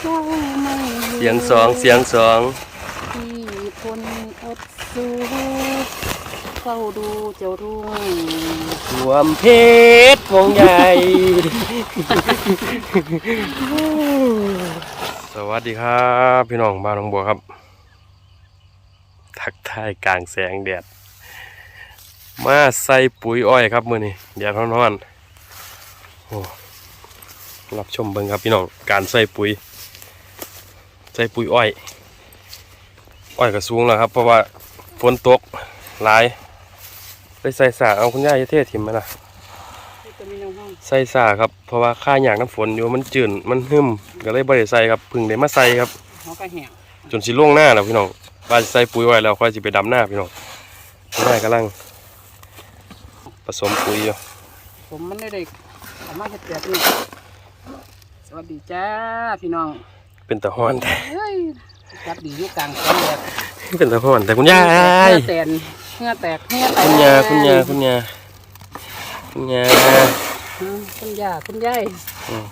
เขาเพราะเจ้าไม่รู้เสียงสองเสียงสองที่คนอดสู้เฝ้าดูเจ้ารุ่งรวมเพชรวงใหญ่ สวัสดีครับ พี่น้องบ้านหนองบัวครับ ทักทายกลางแสงแดด มาใส่ปุ๋ยอ้อยครับมือนี้แดดร้อนๆโอ้รับชมเบิ่งครับพี่น้องการใส่ปุ๋ย ใส่ปุ๋ยอ้อย อ้อยก็สูงแล้วครับ เพราะว่าฝนตกหลายไปใส่สาเอาคุณย่าจะเทศถิ่มไหมล่ะที่จะมีน้องห้องใส่สาครับเพราะว่าค่าหยากน้ำฝนอยู่มันจืดมันหึมก็เลยบ่ได้ใส่ครับเพึ่งได้มาใส่ครับเขาก็แห้งจนสิล่วงหน้าแล้วพี่น้องว่าสิใส่ปุ๋ยไว้แล้วค่อยสิไปดำหน้าพี่น้องคุณย่ากำลัง ผสมปุ๋ยอยู่ผมมันได้เด็กเอามาเฮ็ดแบบนี้สวัสดีจ้าพี่น้อง เป็นตะฮ้อนแต่เฮ้ยจับดีอยู่กลางแสงแดดเป็นตะฮ้อนแต่คุณย่าเหยงื่อแตนเหงื่อแตกเหงื่อแตกคุณย่าคุณย่าคุณย่าคุณย่าอืมคุณย่าคุณยายอืม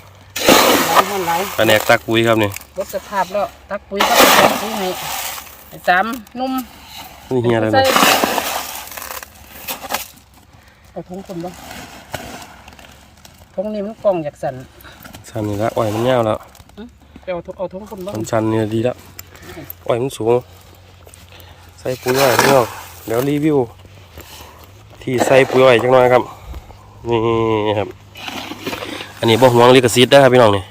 หลายคนหลายตาแหนกตักปุ๋ยครับนี่ลดสภาพแล้วตักปุ๋ยก็ไปตักปุ๋ยให้ให้สามนุ่มนี่เฮียอะไรใส่นี่เอาทงคนบ่ทงนี้มันกล่องอยากสั่นชันนี่ละอ้อยมันยาวแล้วไป เอาทงเอาทงคนบ่มันชันนี่ยดีแล้วอ้อยมันสูง ใส่ปุ๋ยอ้อยพี่น้องเดี๋ยวรีวิว ที่ใส่ปุ๋ยอ้อยจังหน่อยครับ นี่ครับ อันนี้บ่ห่วงลิขสิทธิ์นะครับพี่น้องนี่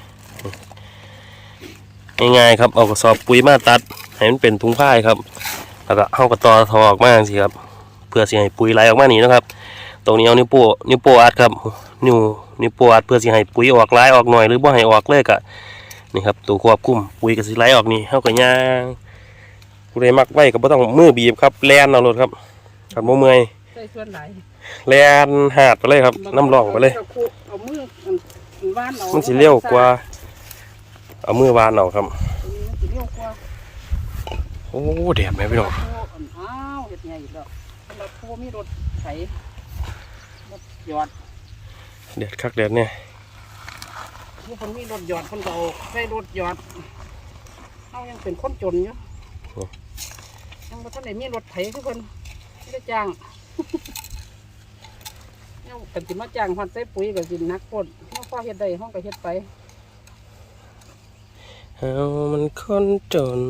ง่ายๆครับเอากระสอบปุ๋ยมาตัดให้มันเป็นถุงผ้าครับแล้วก็เอากระตอทอออกมาสิครับเพื่อสิให้ปุ๋ยไหลออกมานี่นะครับ ตรงนี้เอานิ้วโป้นิ้วโป้อัดครับนิ้วนิ้วโป้อัดเพื่อสิให้ปุ๋ยออกไหลออกหน่อยหรือบ่ให้ออกเลยก็ นี่ครับตัวควบคุมปุ๋ยก็สิไหลออกนี่เฮาก็ย่างผู้ใดมักไว้ก็บ่ต้องมือบีบครับแล่นเอาโลดครับครับบ่เมื่อยใส่ส่วนไหนแล่นหาดไปเลยครับ น้ำร่องไปเลยเอาคู่เอามืออันอันว่านเอามันสิเร็วกว่า เอามือวานเอาครับอันนี้มันสิเร็วกว่าโอ้แดดไหมพี่น้องโอ้อันอ้าวเฮ็ดไงอีกแล้วสำหรับผู้มีรถไถรถหยอดแดดคักแดดเนี่ย ผู้คนมีรถหยอดคนก็เอาใส่รถหยอดเฮายังเป็นคนจนอยู่ยังบ่ทันได้มีรถไถคือเพิ่นไม่ได้จ้างเนี่ยกันสิมาจ้างฮอดใส่ปุ๋ยก็สิหนักโพดเฮาพอเฮ็ดได้เฮาก็เฮ็ดไปเอามันคนจน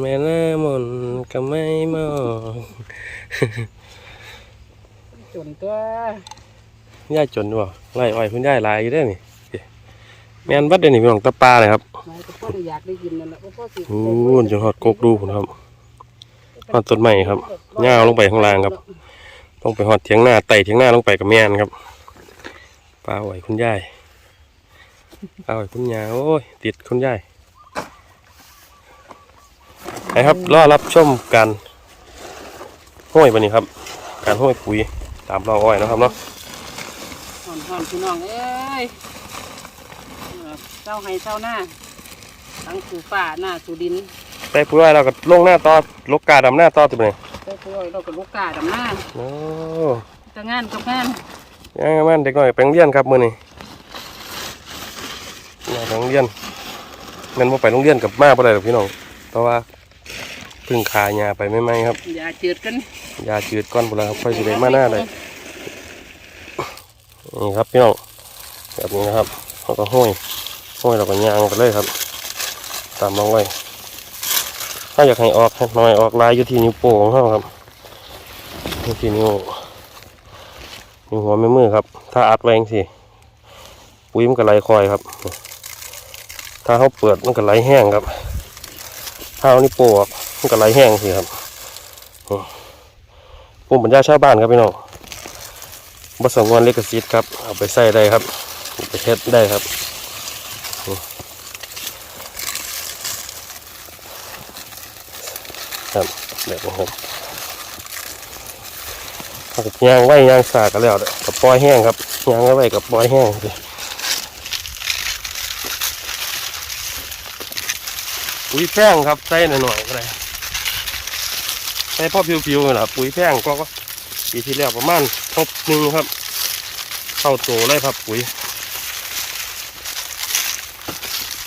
แม่หน้ามนก็ไม่มองจนตัว ย่ายจนบ่ไล่อ้อยคุณย่ายหลายอยู่ได้อนี่ แม่นบัดเดี๋ยวนี้พี่น้องตะปลาเลยครับหมายก็พอได้อยากได้ยินนั่นแหละบ่พอสิโอ้จนฮอดกกดูพุ่นครับฮอดต้นไม้ครับย่าวลงไปข้างล่างครับ ต้องไปหอดเถียงหน้าไต่เถียงหน้าลงไปกับแม่นครับปลาอ้อยคุณย่ายปลาอ้อยคุณยาโอ้ยติดคุณย่ายไปครับรอรับชมการห้อยบันนี้ครับ การห้อยปุ๋ยตามเราอ้อยนะครับเนาะ ห่อนห่อนพี่น้องเอ้ย เออเจ้าให้เจ้าหน้าทั้งสู่ฟ้าหน้าสู่ดินไปปุ๋ยอ้อยเราก็ลงหน้าต่อลกกาดำหน้าต่อตัวนี้เจ้าตัวเราก็ลูกกาดำหน้าโอ้จะงานกับงานยังมันเด็กน้อยไปโรงเรียนครับมื้อนี้มาไปโรงเรียนแมันบ่ไปโรงเรียนกับมาบ่ได้หรอกพี่น้องเพราะว่าเพึ่งขายาไปไม่ไหมครับอย่าเจืดกันยาจืดก้อนบุนแล้วครับค่อยสิได้มาหน้าเลยนี่ครับพี่น้องแบบนี้นะครับเราก็ห้อย ห้อยเราก็ยางไปเลยครับ ตามลงไว้ถ้าอยากให้ออกให้หน่อยออกลายอยู่ที่นิ้วโป้งเขาครับอยู่ที่นิ้วนิ้วหัวแม่มือครับ ถ้าอัดแวจั่งสิปุ๋ยมันก็ไหลคอยครับ ถ้าเขาเปิดมันก็ไหลแห้งครับ ถ้าเอานิ้วโป้งออกมันก็ไหลแห้งสิครับภูมิปัญญาชาวบ้านครับพี่น้องบสงวนเลิขสิทธิ์ครับเอาไปใส่ได้ครับไปเฮ็ดได้ครับ ครับแบบนี้ครับเอากับยางไว้ยางสากันแล้วกับปล่อยแห้งครับยางไว้กับปล่อยแห้งสิปุ๋ยแป้งครับใส่หน่อยๆก็ได้ใช้พ่อผิวๆนี่แหละปุ๋ยแพงก็ปีที่แล้วประมาณทบหนึ่งครับ เข้าโตเลยครับปุ๋ย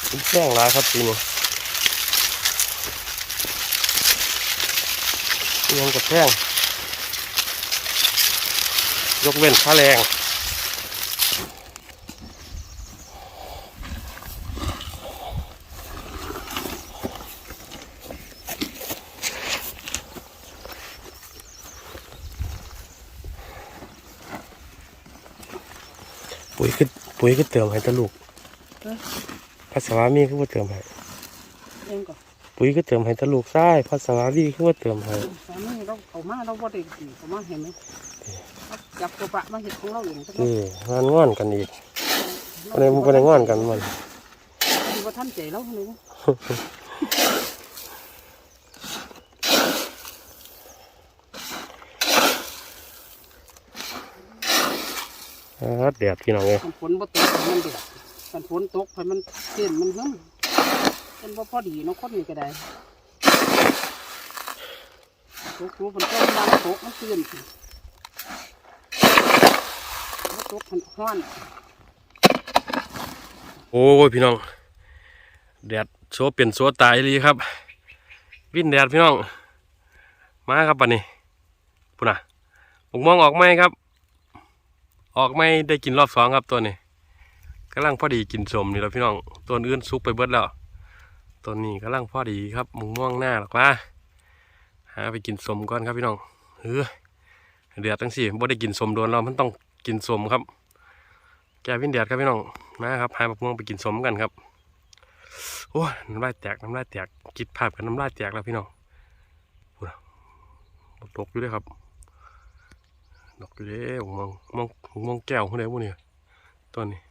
ปุ๋ยแจ้งร้ายครับปีนี้ ยังกับแจ้งยกเว้นค่าแรงปุ๋ยคือปุ๋ยคือเติมให้ตะลูกเอ้ยภาษาวามีคือว่าเติมให้เองก็ ปุ๋ยคือเติมให้ตะลูกซ้ายภาษาวาวีคือว่าเติมให้สามีเราเขามาเราบ่ได้กินเขามาเห็นไหมเอาจับตัวปะมาเห็ดของเราเองจังเอองานง่อนกันอีกบ่ได้บ่ได้ง่อนกันมันดีว่าท่านใจเราเลยอ่าแดดพี่น้องเอ้ยมันฝนบ่ตกให้มันเดือดมันฝนตกให้มันเส้นมันหึ่ม เป็นบ่พอดีเนาะคนนี้ก็ได้ตกรู้มันก็มาตกมันเสื่อนมันตกมันห้อนโอ้ยพี่น้องแดดโซเปลี่ยนโซตายเลยครับ วิ่นแดดพี่น้อง มาครับปันนี้ปุ่นน่ะผมมองออกไหมครับ ออกไม่ได้กินรอบสองครับตัวนี้กำลังพอดีกินสมนี่แล้วพี่น้องตัวอื่นซุกไปเบิดแล้ว ตัวนี้กำลังพอดีครับมุงม่วงหน้าหรอกว่าหาไปกินสมก่อนครับพี่น้องเออเดือดตั้งสี่บ่ได้กินสมโดนเรามันต้องกินสมครับ แกวินแดดครับพี่น้องนะครับหาบักม่วงไปกินสมกันครับโอ้น้ำลายแตกน้ำลายแตกคิดภาพกันน้ำลายแตกแล้วพี่น้องพูดตกอยู่เลยครับดอกอยู่เด้ผมมองมองมองแก้วคนไหนพวกนี้ตัวนี้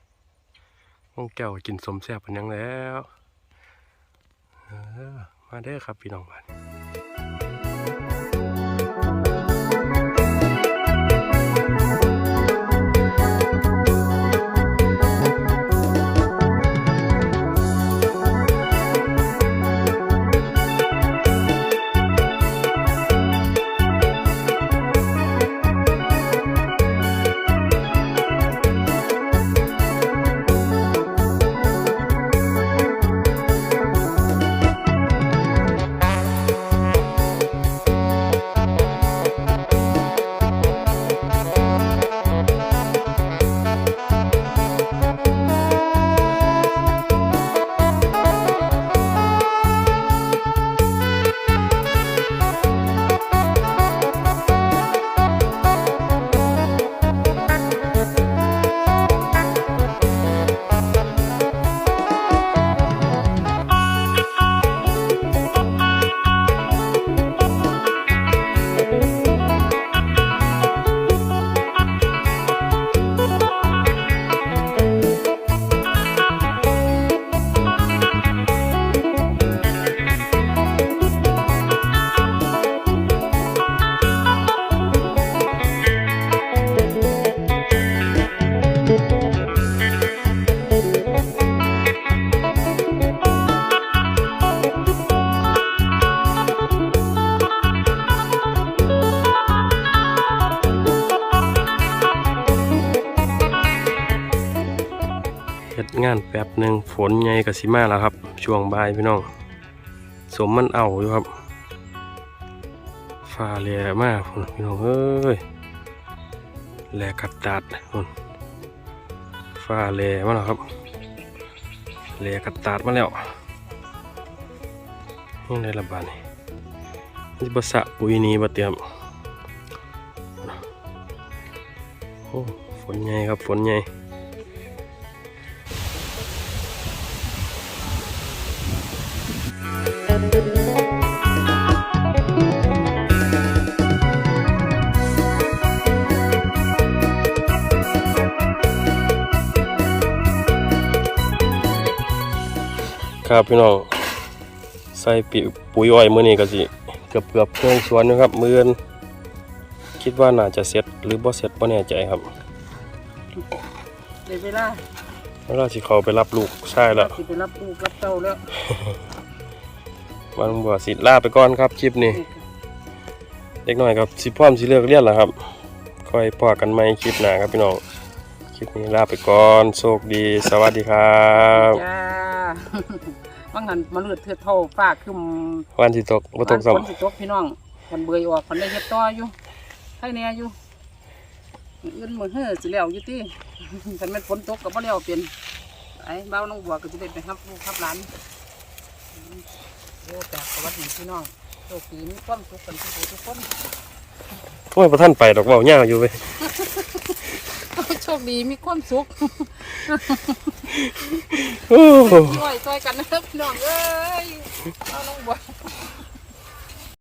มองแก้วกินสมแซ่บเป็นยังแล้ว มาเด้อครับพี่น้องบ้าน งานแป๊บหนึ่งฝนใหญ่กับสิมาแล้วครับ ช่วงบ่ายพี่น้อง สมมันเอาอยู่ครับฟ้าแลมากฝนพี่น้องเอ้ยแลกัดตาดฝนฟ้าแลมาแล้วครับแลกัดตาดมาแล้วนี่ในระบาดนี่นี่บสะปุยนี้บเตรียมโอ้ฝนใหญ่ครับฝนใหญ่ ครับพี่น้องใส่ปิปุ๋ยอ้อยมื้อนี้ก็สิเกือบเกือบๆเครื่องสวนอยู่ครับมื้ออนคิดว่าน่าจะเสร็จหรือบ่เสร็จบ่แน่ใจครับในเวลาแล้วเราสิเข้าไปรับลูกชายแล้วสิไปรับลูกรับเต้าแล้วมันบ่สิลาไปก่อนครับคลิปนี้เด็กน้อยครับสิพร้อมสิเลิกเรียนแล้วครับค่อยพอกันใหม่คลิปหน้าครับพี่น้องคลิปนี้ลาไปก่อนโชคดี สวัสดีครับจ้า ว่างหันมาเลือดเถือดเท่าฟ้าคึมวันที่ตกบ่ตกซ้ฝนสิตกพี่น้องมันเบื่อออกมันได้เฮ็ดต่ออยู่ให้แน่อยู่มื้ออื่นมือเฮ้อสิแล้วอยู่ติคันแม่นฝนตกก็บ่แล้วเป็นไอ้เบ้าน้องบัวก็สิได้ไปรับลูกรับหลานโอ้แต่สวัสดีพี่น้องโชคดีมีความสุขกันทุกผู้ทุกคนำโอ้ยบ่ทันไปดอกเว้ายาวอยู่เว้ยโชคดีมีความสุข โอ้ ช่วยช่วยกันนะพี่น้องเอ้ยเอาน้องบัว